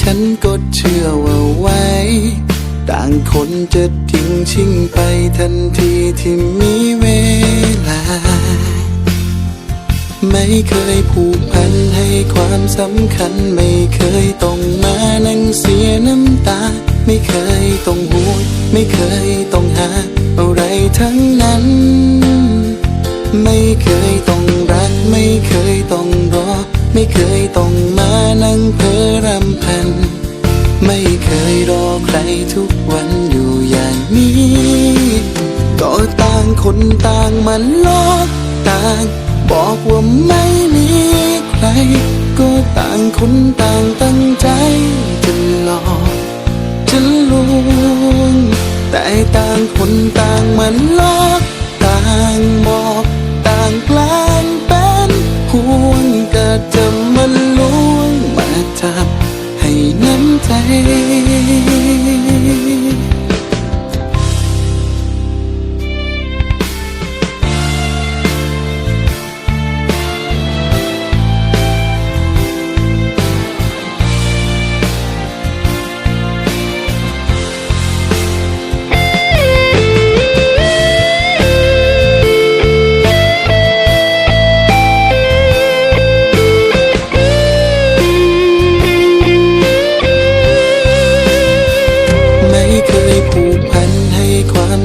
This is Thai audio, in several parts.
ฉันก็เชื่อว่าไว้ ต่างคนจะทิ้งชิงไปทันทีที่มีเวลา ไม่เคยผูกพันให้ความสำคัญ ไม่เคยต้องมานั่งเสียน้ำตา ไม่เคยต้องห่วงไม่เคยต้องหา อะไรทั้งนั้น ไม่เคยต้องรัก ไม่เคยต้องรอ ไม่เคยต้องมา นั่งเพ้อรำพัน ไม่เคยรอใครทุกวันอยู่อย่างนี้ ก็ต่างคนต่างมาลอกต่าง บอกว่าไม่มีใคร ก็ต่างคนต่างตั้งใจจะหลอกจะลวงแต่ต่างคนต่างมาลอกต่างบอกต่างแกล้งเป็นห่วงก็จะมาลวง จับให้น้ำใจ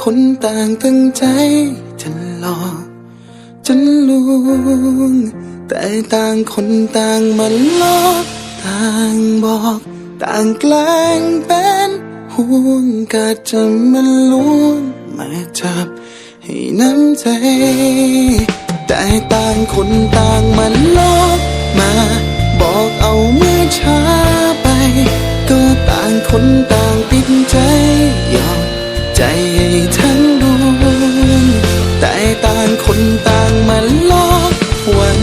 คนต่างตั้งใจจะหลอกจะลวงแต่ต่างคนต่างมันลอกต่างบอก ต่างแกล้งเป็นห่วงก็จะมาลวงมาจับให้น้ำใจ แต่ต่างคนต่างมาลอกมา บอกเอาเมื่อช้าไป ก็ต่างคนต่างติดใจยอม ใจทั้งดวงแต่ต่างคนต่างมาลอกวัน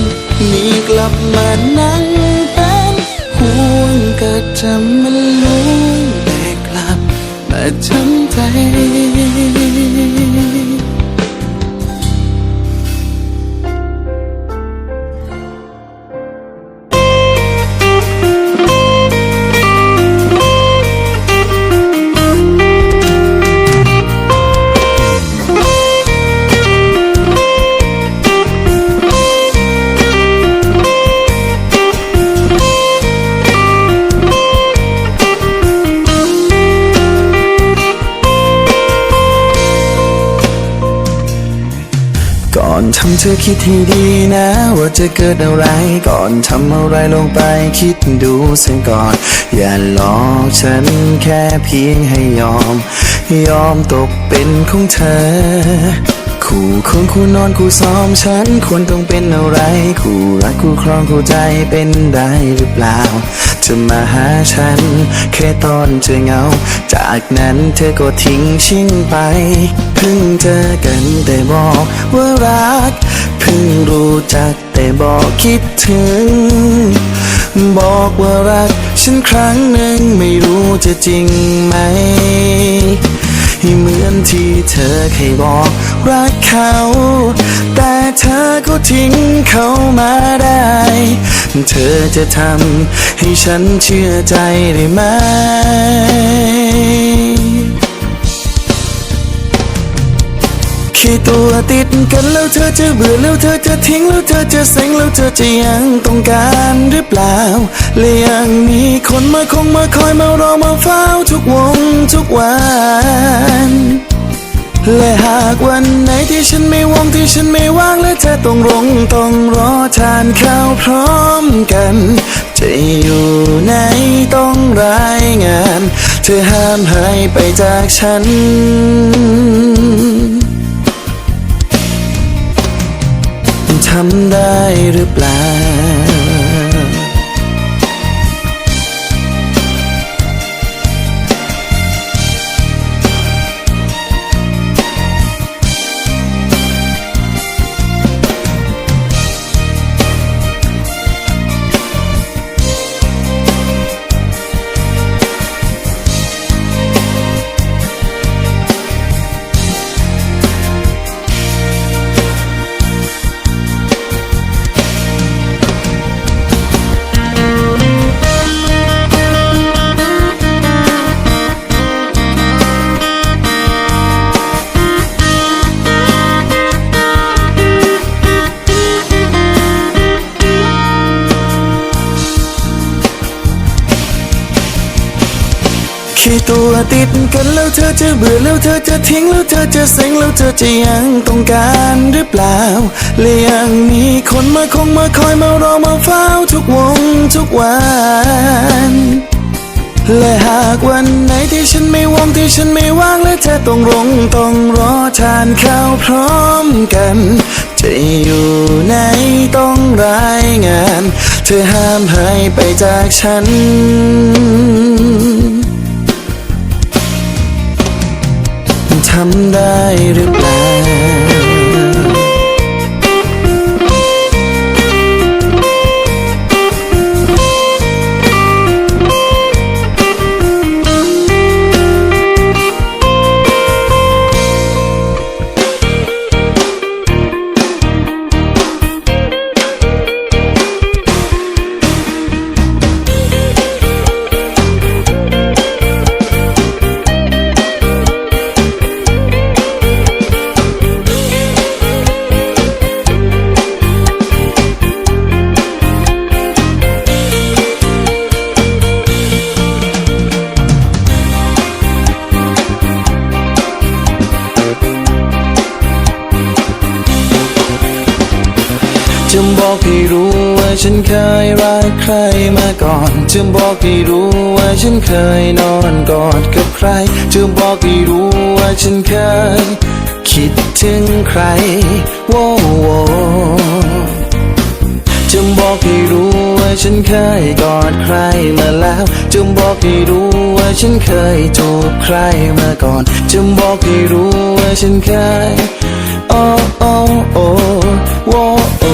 นี้กลับมานั่งเป็นห่วงก็จะมาลุ้นแต่กลับมาช้ำใจ เธอคิดให้ดีนะ ว่าจะเกิดอะไรก่อนทำอะไรลงไปคิดดูเสียก่อน อย่าหลอกฉันแค่เพียงให้ยอม ยอมตกเป็นของเธอ คู่คนคู่นอนคู่ซ้อมฉันควรต้องเป็นอะไร คู่รักคู่ครองคู่ใจเป็นได้หรือเปล่า เธอมาหาฉัน แค่ตอนเธอเหงา จากนั้นเธอก็ทิ้งชิ่งไป เพิ่งเจอกันแต่บอกว่ารัก เพิ่งรู้จักแต่บอกคิดถึง บอกว่ารัก ฉันครั้งหนึ่งไม่รู้จะจริงไหมเหมือนที่เธอเคยบอกรักเขา เธอก็ทิ้งเขามาได้ เธอจะทำให้ฉันเชื่อใจได้ไหม ขี้ตัวติดกันแล้วเธอจะเบื่อแล้วเธอจะทิ้งแล้วเธอจะเซ็งแล้วเธอจะยังต้องการหรือเปล่า และยังมีคนมาคงมาคอยมารอมาเฝ้าทุกวงทุกวัน และหากวันไหนที่ฉันไม่ว่างที่ฉันไม่ว่างและเธอต้องรงต้องรอทานข้าวพร้อมกัน จะอยู่ไหนต้องรายงาน เธอห้ามหายไปจากฉันทำได้หรือเปล่า จะเบื่อแล้วเธอจะทิ้งแล้วเธอจะเซ็งแล้วเธอจะยังต้องการหรือเปล่าและยังมีคนมาคงมาคอยมารอมาเฝ้าทุกวงทุกวันและหากวันไหนที่ฉันไม่ว่างที่ฉันไม่ว่างและเธอต้องรงต้องรอทานข้าวพร้อมกัน จะอยู่ไหนต้องรายงาน เธอห้ามหายไปจากฉัน ทำได้หรือเปล่า เคยรักใครมาก่อนจะบอกให้รู้ว่าฉันเคยนอนกอดกับใครจะบอกให้รู้ว่าฉันเคย คิดถึงใครโว้โวจะบอกให้รู้ว่าฉันเคยกอดใครมาแล้วจะบอกให้รู้ว่าฉันเคยจูบใครมาก่อนจะบอกให้รู้ว่าฉันเคยโอ้โอ้โอ้โว้โอ้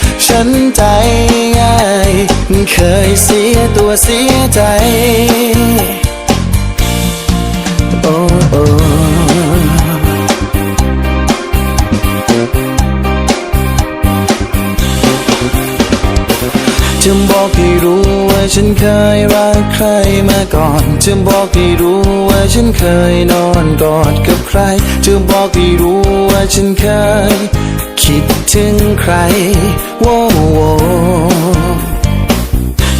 ฉันใจง่าย เคยเสียตัวเสียใจโอ้โอ้จะบอกให้รู้ว่าฉันเคยรักใครมาก่อนจะบอกให้รู้ว่าฉันเคยนอนกอดกับใครจะบอกให้รู้ว่าฉันเคย คิดถึงใครโว้โว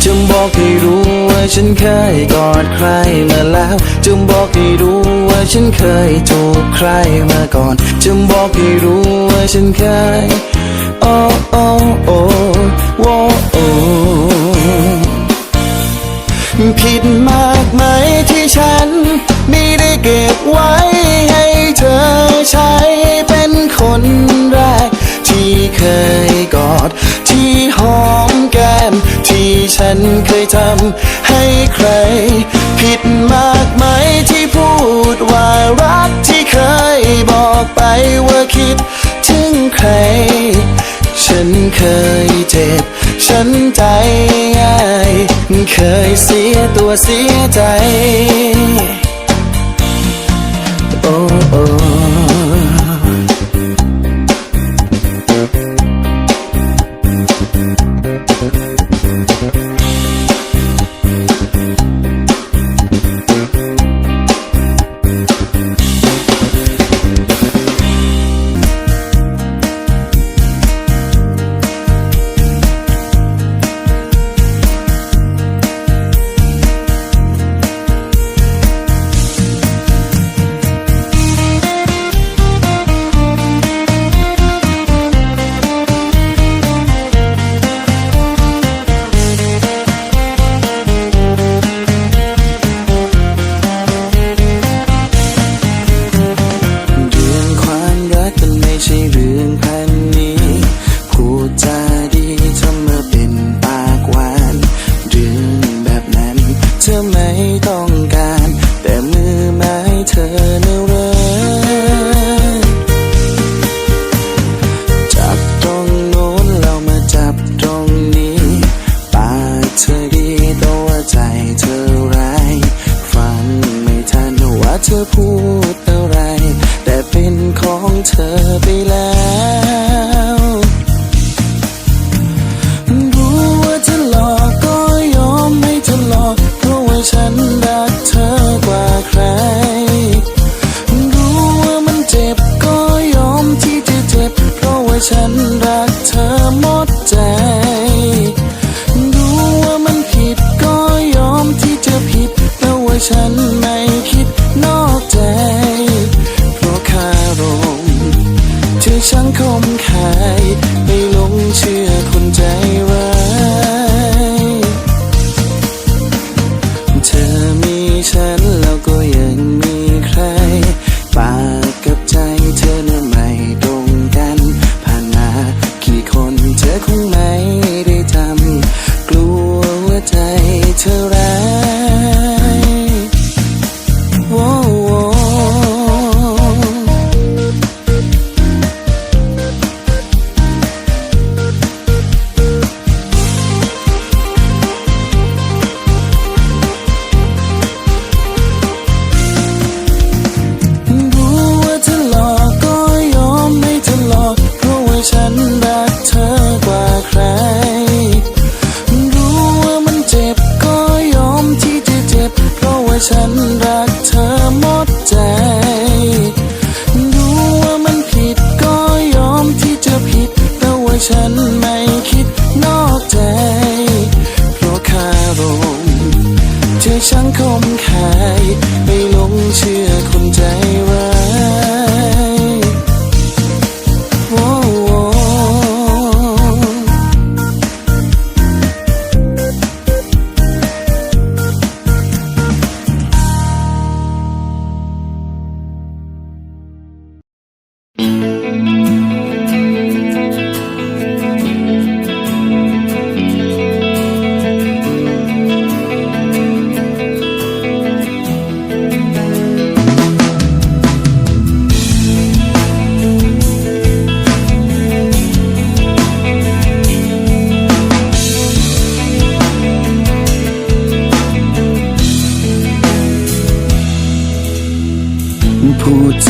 จะบอกให้รู้ว่าฉันเคยกอดใครมาแล้วจะบอกให้รู้ว่าฉันเคยจูบใครมาก่อนจะบอกให้รู้ว่าฉันเคยโอ้โอ้โอ้โว้โอ้ผิดมากไหมที่ฉันไม่ได้เก็บไว้ให้เธอใช้เป็นคนแรก กอด ที่หอมแก้ม ที่ฉันเคยทำให้ใคร ผิดมากไหมที่พูดว่ารักที่เคยบอกไปว่าคิด ถึงใคร ฉันเคยเจ็บ ฉันใจง่าย เคยเสียตัวเสียใจ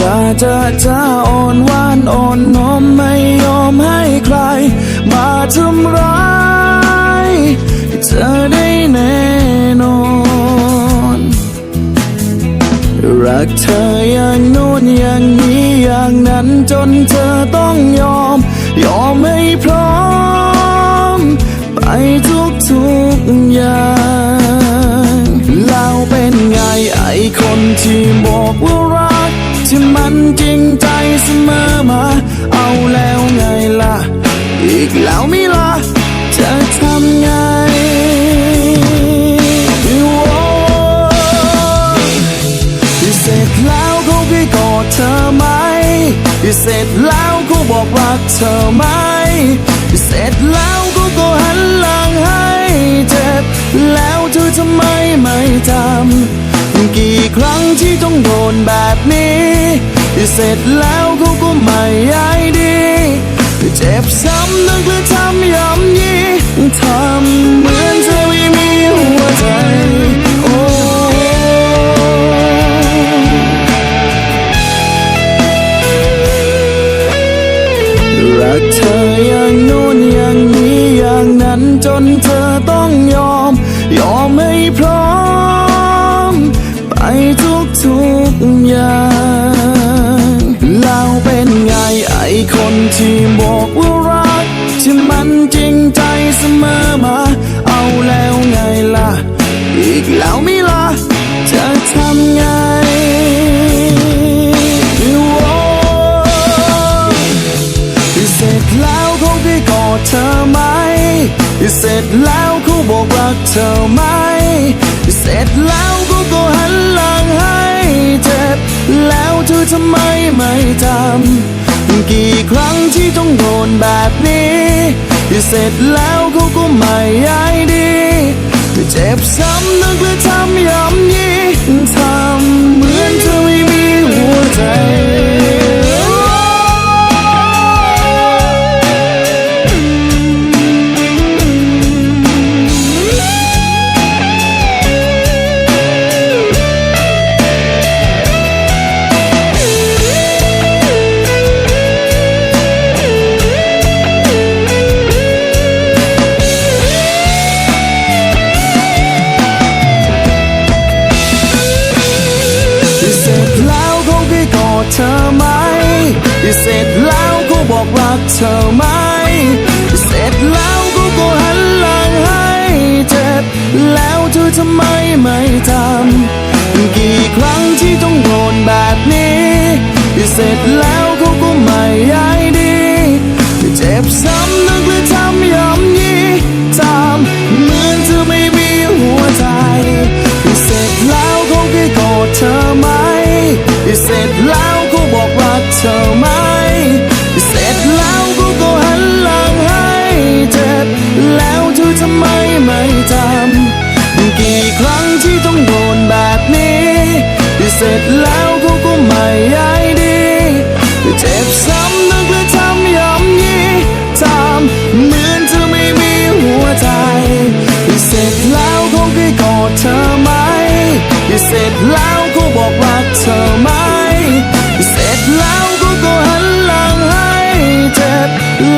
จาจะจะอ่อนหวานอ่อนน้อมไม่ยอมให้ใคร มาทำร้ายเธอได้แน่นอน รักเธออย่างโน้นอย่างนี้อย่างนั้นจนเธอต้องยอม ยอมให้พร้อม ไปทุกทุกอย่างแล้วเป็นไงไอคนที่บอกว่ารัก ที่มันจริงใจเสมอมา เอาแล้วไงล่ะ อีกแล้วไม่ล่ะจะทำไงโอ้เสร็จแล้วเขาไปกอดเธอไหมเสร็จแล้วเขาบอกรักเธอไหมเสร็จแล้วเขาก็หันหลังให้เจ็บแล้วเธอทำไมไม่ทำ กี่ครั้งที่ต้องโดนแบบนี้เสร็จแล้วเขาก็ไม่ยายดีเจ็บซ้ำนึกและทำย้ำยีทำเหมือน บอกรักเธอไหม เสร็จแล้วเขาก็หันหลังให้เจ็บ แล้วเธอทำไมไม่ทำ กี่ครั้งที่ต้องโดนแบบนี้ เสร็จแล้วเขาก็ไม่ใยดี เจ็บซ้ำนึกและทำย้ำยีทำเหมือนเธอไม่มีหัวใจ เธอไหม เสร็จแล้วก็บอกรักเธอไหม เสร็จแล้วก็ก็หันหลังให้เจ็บ แล้วเธอทำไมไม่ทำ กี่ครั้งที่ต้องโดนแบบนี้ เสร็จแล้วก็ก็ไม่ยายดี เจ็บซ้ำ เสร็จแล้วเขาบอกรักเธอไหม เสร็จแล้วเขาก็หันหลังให้เจ็บแล้วเธอทำไมไม่ทำกี่ครั้งที่ต้องโดนแบบนี้ เสร็จแล้วเขาก็ไม่ใยดี เจ็บซ้ำนึกและทำย้ำยีทำเหมือนเธอไม่มีหัวใจ เสร็จแล้วเขาไปกอดเธอไหม เสร็จแล้วเขาบอกรัก จ็บ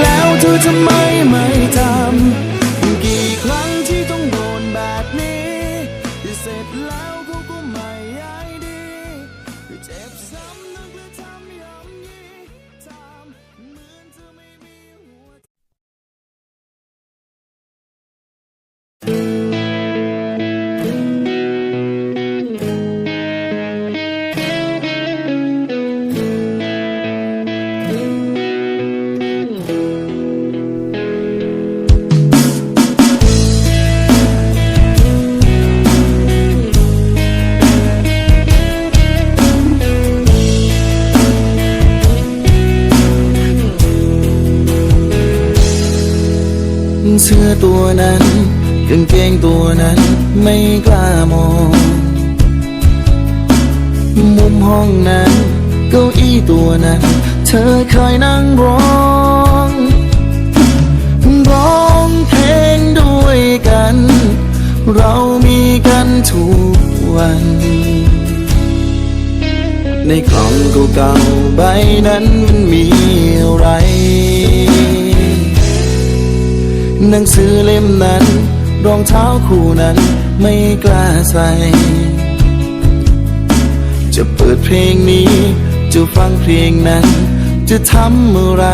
แล้วเธอทำไมไม่ทำ ตัวนั้น กางเกงตัวนั้นไม่กล้ามอง มุมห้องนั้น เก้าอี้ตัวนั้น เธอเคยนั่งร้องร้องเพลงด้วยกัน เรามีกันทุกวัน ในกล่องเก่าๆใบนั้นมันมีอะไร หนังสือเล่มนั้น รองเท้าคู่นั้นไม่กล้าใส่ จะเปิดเพลงนี้ จะฟังเพลงนั้น จะทำอะไร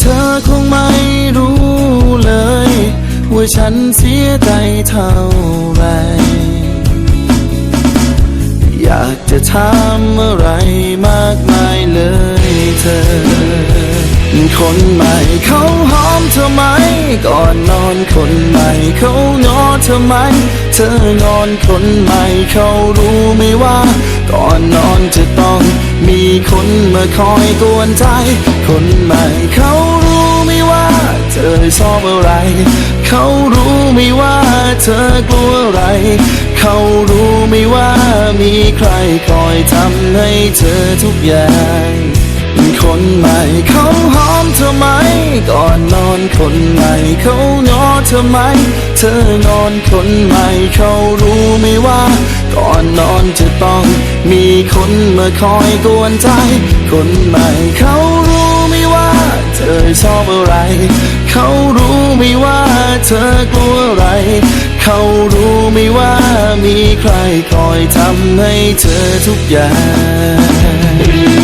เธอคงไม่รู้เลย ว่าฉันเสียใจเท่าไร อยากจะถามอะไรมากมายเลยเธอ คนใหม่ เขาหอมเธอไหม ก่อนนอนคนใหม่ เขางอเธอไหม เธองอนคนใหม่ เขารู้ไหมว่า ก่อนนอนจะต้องมีคนมาคอยกวนใจ คนใหม่เขารู้ไหมว่า เธอชอบอะไร เขารู้ไหมว่า เธอกลัวอะไร เขารู้ไหมว่ามีใครคอยทำให้เธอทุกอย่าง คนใหม่เขาหอมเธอไหม ก่อนนอนคนใหม่เขางอเธอไหม เธองอนคนใหม่เขารู้ไหมว่า ก่อนนอนจะต้องมีคนมาคอยกวนใจ คนใหม่เขารู้ไหมว่า เธอชอบอะไร เขารู้ไหมว่าเธอกลัวอะไร เขารู้ไหมว่ามีใครคอยทำให้เธอทุกอย่าง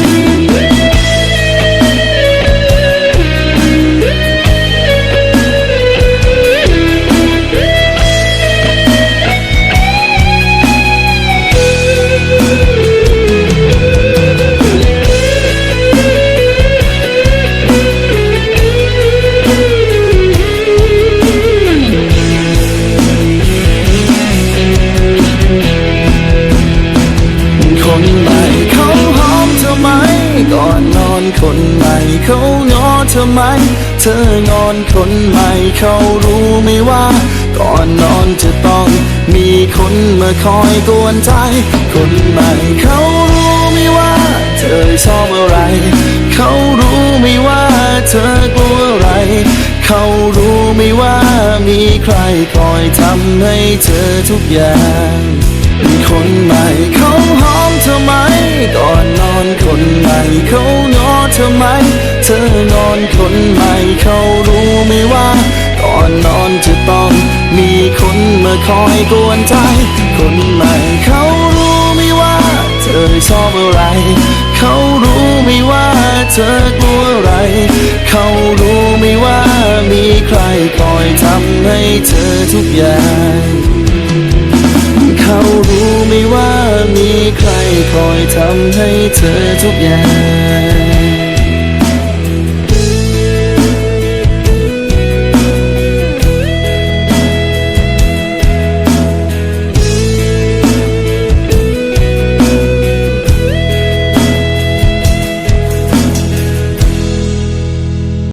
ไหม เธองอนคนใหม่เขารู้ไหมว่า ก่อนนอนจะต้องมีคนมาคอยกวนใจ คนใหม่เขารู้ไหมว่า เธอชอบอะไร เขารู้ไหมว่าเธอกลัวอะไร เขารู้ไหมว่ามีใครคอยทำให้เธอทุกอย่าง คนใหม่เขาหอมเธอไหมก่อนนอนคนใหม่เขางอเธอไหม เธองอนคนใหม่เขารู้ไหมว่าก่อนนอนจะต้องมีคนมาคอยกวนใจ คนใหม่เขารู้ไหมว่า เธอชอบอะไร เขารู้ไหมว่าเธอกลัวอะไร เขารู้ไหมว่ามีใครคอยทำให้เธอทุกอย่าง เขารู้ไหมว่ามีใครคอยทำให้เธอทุกอย่าง